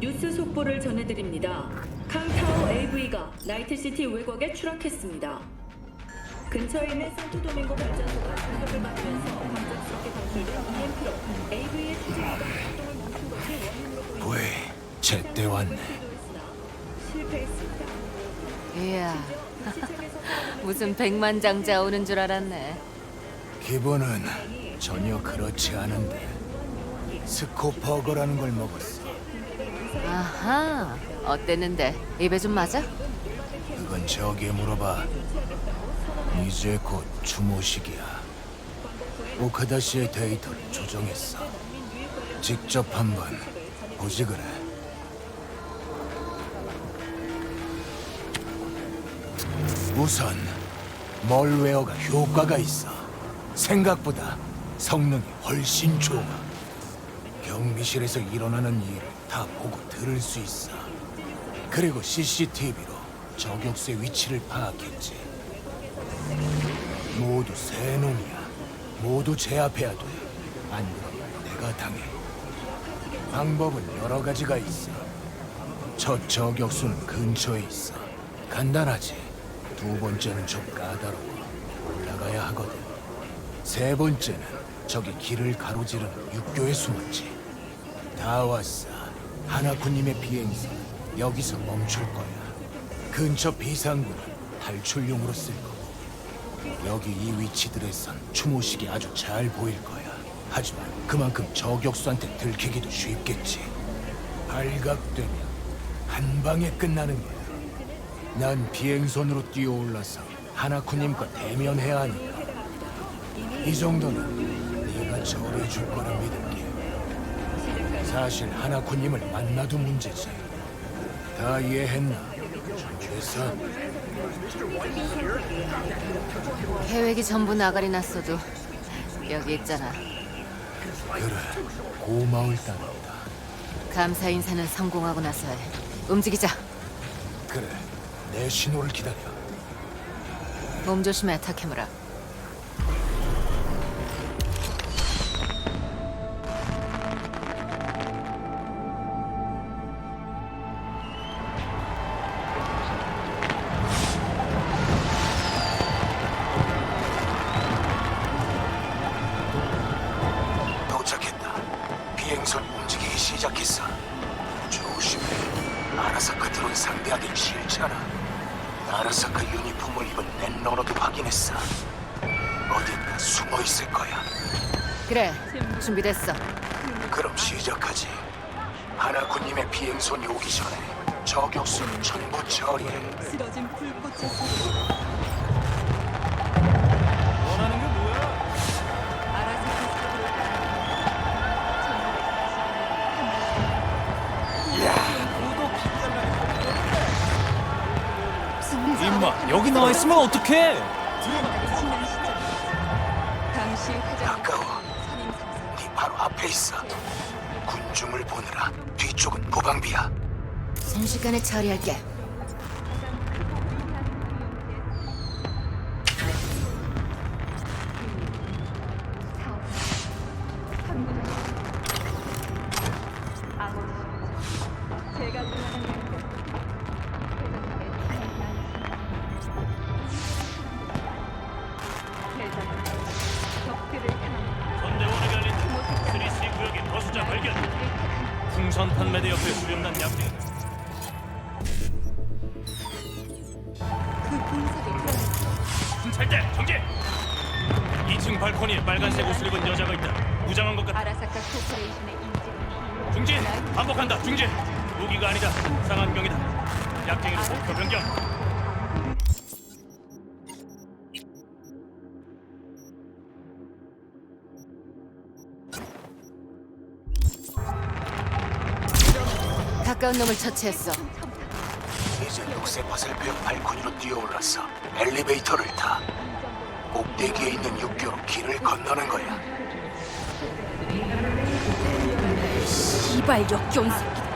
뉴스 속보를 전해드립니다. 캉타오 AV가 나이트시티 외곽에 추락했습니다. 근처에 있는 산토도밍고 발전소가 공격을 받으면서 갑작스럽게 방출된 EMP로 AV의 추진기가 활동을 멈춘 것이 원인으로 보입니다. 부이 제때 왔네. 실패했습니다. 이야, 무슨 백만장자 오는 줄 알았네. 기분은 전혀 그렇지 않은데 스코버거라는 걸 먹었어. 아하, 어땠는데? 입에 좀 맞아? 그건 저기에 물어봐. 이제 곧 추모식이야. 오카다 씨의 데이터를 조정했어. 직접 한번 보지 그래. 우선 멀웨어가 효과가 있어. 생각보다 성능이 훨씬 좋아. 경비실에서 일어나는 일을 다 보고 들을 수 있어. 그리고 CCTV로 저격수의 위치를 파악했지. 모두 새 놈이야. 모두 제압해야 돼. 안 그러면 내가 당해. 방법은 여러 가지가 있어. 첫 저격수는 근처에 있어. 간단하지. 두 번째는 좀 까다로워. 올라가야 하거든. 세 번째는 저기 길을 가로지르는 육교에 숨었지. 다 왔어. 하나쿠님의 비행선 여기서 멈출 거야. 근처 비상구는 탈출용으로 쓸 거고. 여기 이 위치들에선 추모식이 아주 잘 보일 거야. 하지만 그만큼 저격수한테 들키기도 쉽겠지. 발각되면 한 방에 끝나는 거야. 난 비행선으로 뛰어올라서 하나쿠님과 대면해야 하니까. 이 정도는 네가 절해줄 거라 믿을게. 사실 하나쿠님을 만나도 문제지. 다 이해했나? 준비됐어? 계획이 전부 나가리 났어도 여기 있잖아. 그래, 고마울 따름이다. 감사 인사는 성공하고 나서 해. 움직이자. 그래, 내 신호를 기다려. 몸 조심해, 타케무라. 있을 거야. 그래, 준비됐어. 그럼 시작하지. 하나군님의 비행선이 오기 전에 저격수는 전부 처리해. 쓰러진 불꽃의 소리. 원하는 게 뭐야? 임마 여기 나와 있으면 어떡해? 보방비야. 순식간에 처리할게. 상한경이다. 약쟁이로 목표 변경. 가까운 놈을 처치했어. 이제 녹색 화살표 발코니로 뛰어올랐어. 엘리베이터를 타. 꼭대기에 있는 육교로 길을 건너는 거야. 이발 역겨운 새끼.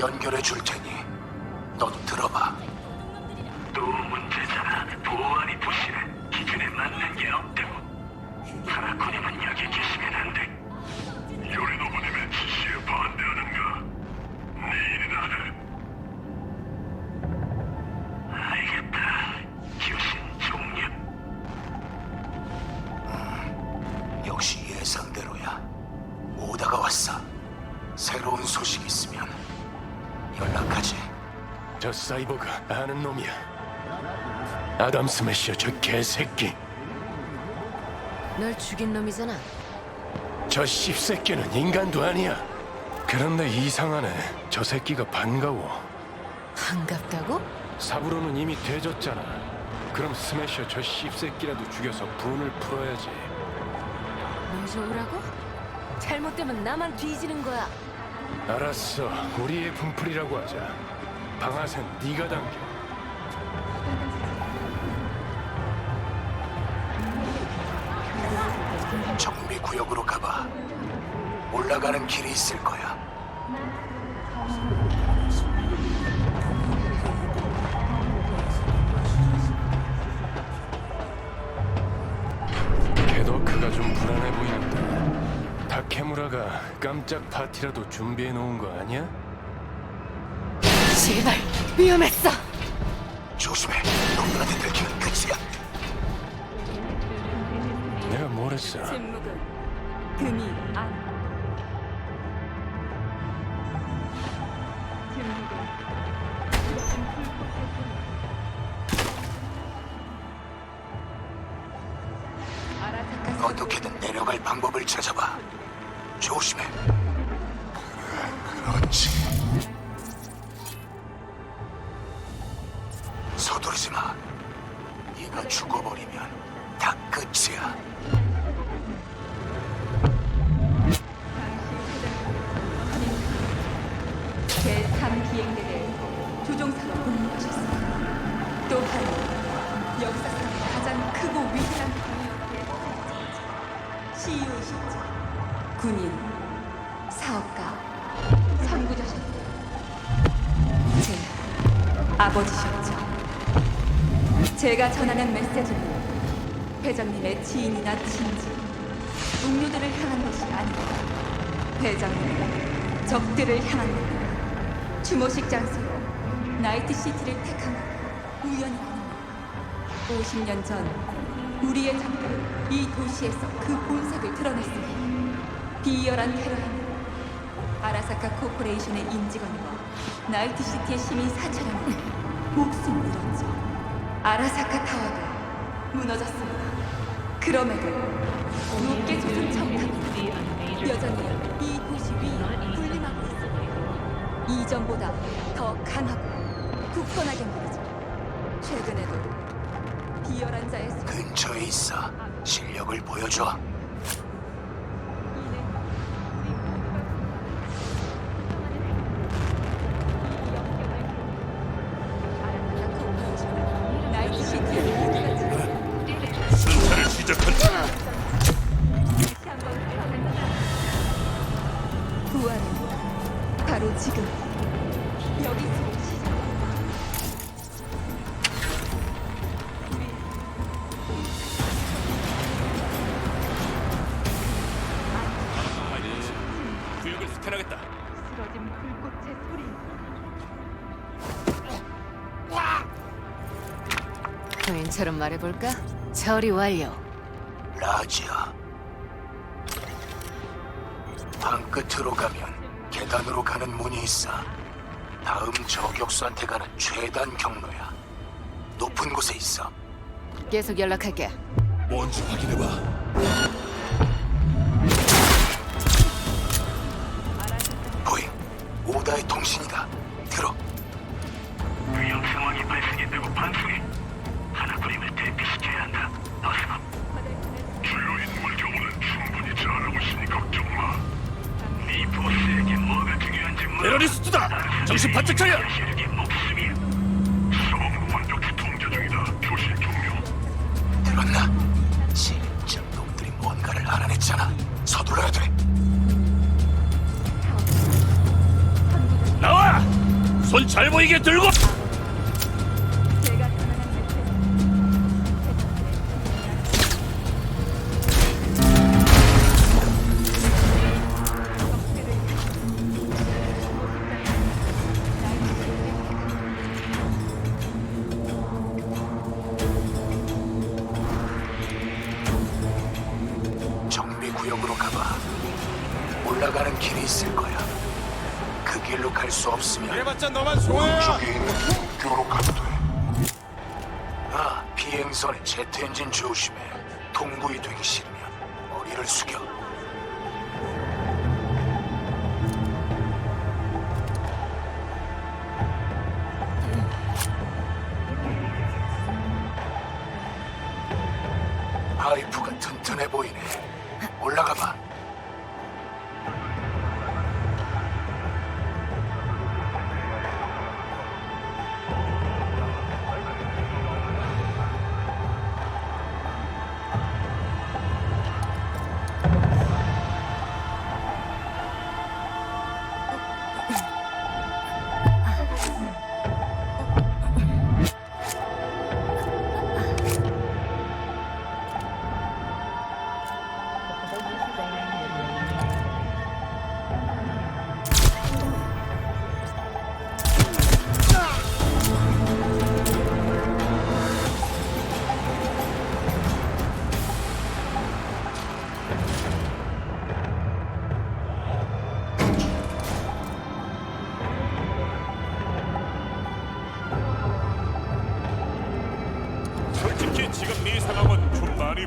연결해 줄 테니 너도 들어봐. 또 문제잖아. 보안이 부실해. 기준에 맞는 게 없다고. 하나코님은 여기 계시면 안 돼. 요리노 아담 스매셔 저 개새끼. 널 죽인 놈이잖아. 저 씹새끼는 인간도 아니야. 그런데 이상하네. 저 새끼가 반가워. 반갑다고? 사부로는 이미 돼졌잖아. 그럼 스매셔 저 씹새끼라도 죽여서 분을 풀어야지. 널 좋으라고? 잘못되면 나만 뒤지는 거야. 알았어. 우리의 분풀이라고 하자. 방아쇠는 네가 당겨. 올라가는 길이 있을 거야. 개도크가 좀 불안해 보이는데. 다케무라가 깜짝 파티라도 준비해 놓은 거 아니야? 제발 위험했어. 조심해. 놈들한테 들키면 끝이야. 내가 뭘 했어? 침묵은 금이 안. 서두르지 마. 네가 죽어버리면 다 끝이야. 제가 전하는 메시지는 회장님의 지인이나 친지, 동료들을 향한 것이 아니라 회장님과 적들을 향한 겁니다. 추모식 장소로 나이트 시티를 택한 건 우연이 아닙니다. 50년 전 우리의 적들은 이 도시에서 그 본색을 드러냈습니다. 비열한 테러행위 아라사카 코퍼레이션의 임직원과 나이트 시티의 시민 4천여 명이 목숨을 잃었죠. 아라사카 타워가 무너졌습니다. 그럼에도 높게 솟은 청탑이 여전히 이 도시 위에 군림하고 있습니다. 이전보다 더 강하고 굳건하게 말이죠. 최근에도 비열한 자의 수 근처에 있어. 실력을 보여줘. 처럼 말해볼까? 처리 완료. 라지아. 방 끝으로 가면 계단으로 가는 문이 있어. 다음 저격수한테 가는 최단 경로야. 높은 곳에 있어. 계속 연락할게. 뭔지 확인해봐. 정신 바짝 차려. 실력이 목숨이야. 상황은 완벽히 통제 중이다. 교신 종료. 들었나? 진짜 놈들이 뭔가를 알아냈잖아. 서둘러야 돼. 나와. 손 잘 보이게 들고. 길로 갈 수 없으면 이래봤자 너만 소화야. 저기 있는 돼. 아, 비행선의 제트 엔진 조심해. 동부이 되기 싫으면 머리를 숙여.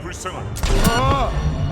불쌍하다.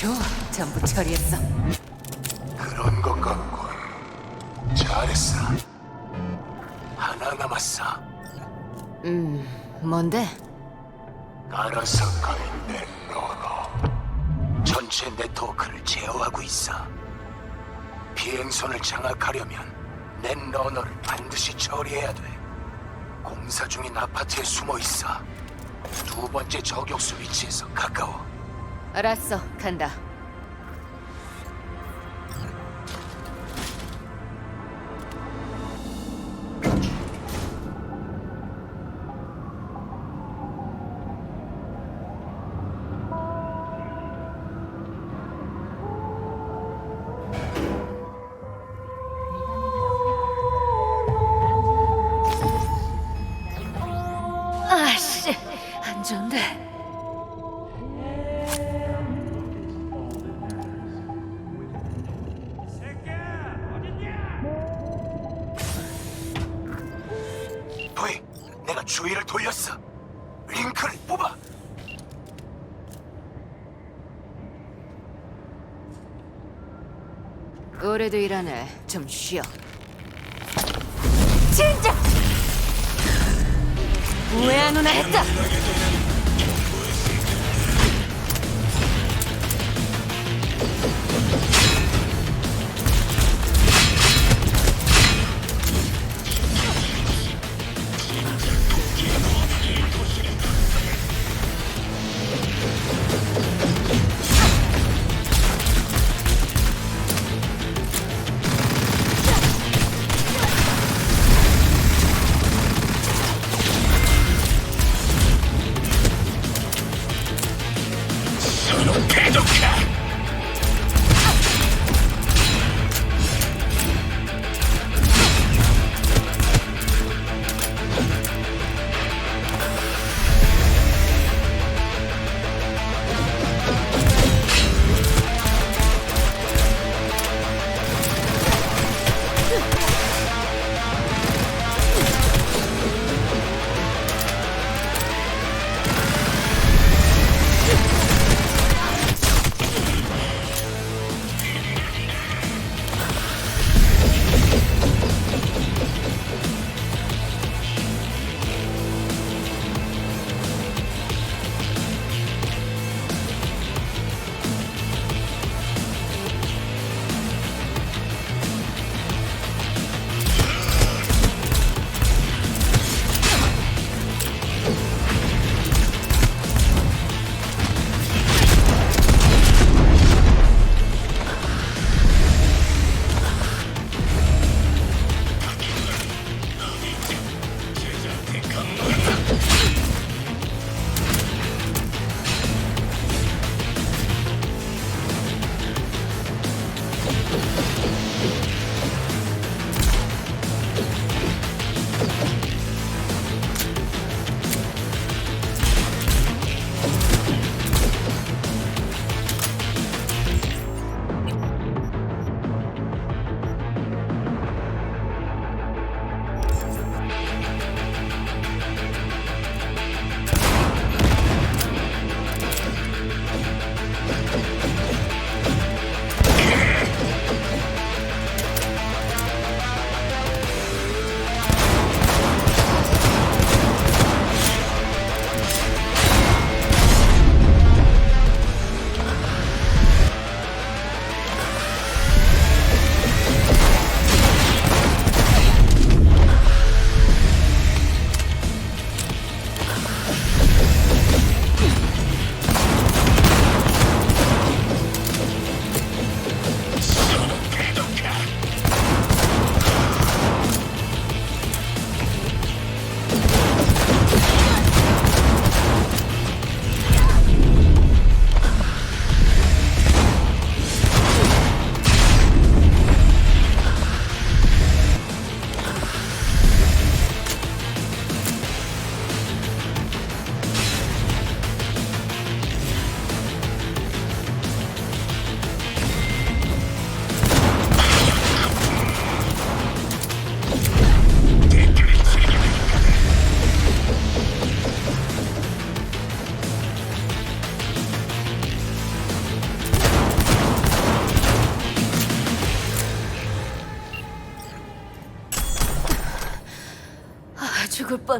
좋아, 전부 처리했어. 그런 것 같군. 잘했어. 하나 남았어. 음, 뭔데? 가인데 너너. 전체 네트워크를 제어하고 있어. 비행선을 장악하려면 내 러너를 반드시 처리해야 돼. 공사 중인 아파트에 숨어 있어. 두 번째 저격수 위치에서 가까워. 알았어, 간다. 올해도 일하네. 좀 쉬어. 진짜! 왜 누나 했다!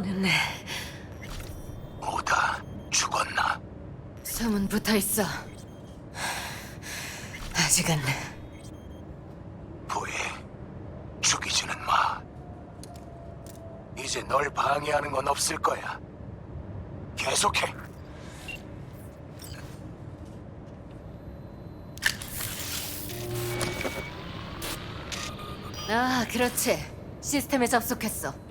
뻔했네. 오다 죽었나? 소문 붙어 있어. 아직은 부이 죽이지는 마. 이제 널 방해하는 건 없을 거야. 계속해. 아, 그렇지. 시스템에 접속했어.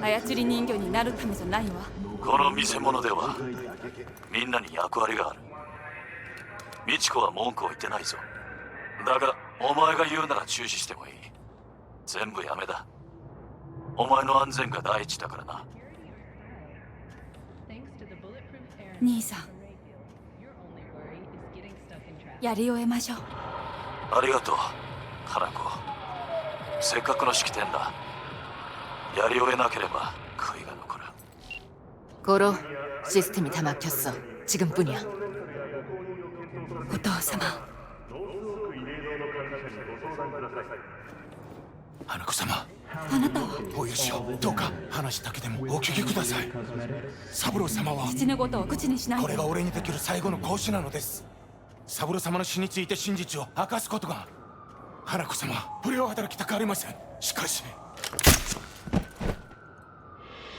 操り人形になるためじゃないわ。この見せ物ではみんなに役割がある。美智子は文句を言ってないぞ。だがお前が言うなら中止してもいい。全部やめだ。お前の安全が第一だからな。兄さん。やり終えましょう。ありがとう花子せっかくの式典だやり終えなければ悔いが残る 고로 시스템이 다 막혔어. 지금뿐이야. お父様花子様、あなたはお許しを。どうか話だけでもお聞きください。サブロー様は父のことを口にしないでこれが俺にできる最後の講師なのです。サブロー様の死について真実を明かすことが花子様、不良働きたくありません。しかし、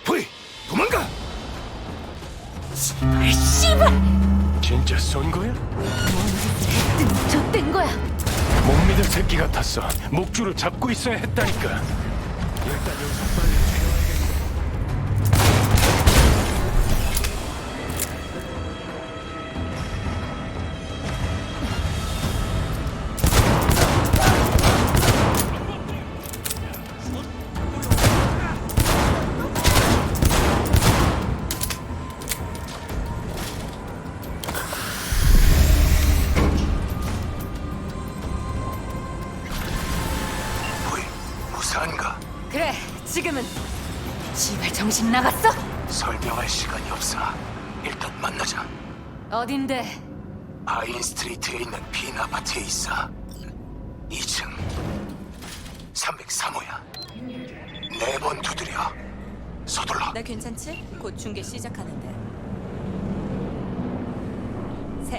プイ、도망가 진짜 쏜 거야? 좆된 거야. 못 믿을 새끼 같았어. 목줄을 잡고 있어야 했다니까. 부이, 어딘데? 바인 스트리트에 있는 빈 아파트에 있어. 2층 303호야. 네 번 두드려. 서둘러. 나 괜찮지? 곧 중계 시작하는데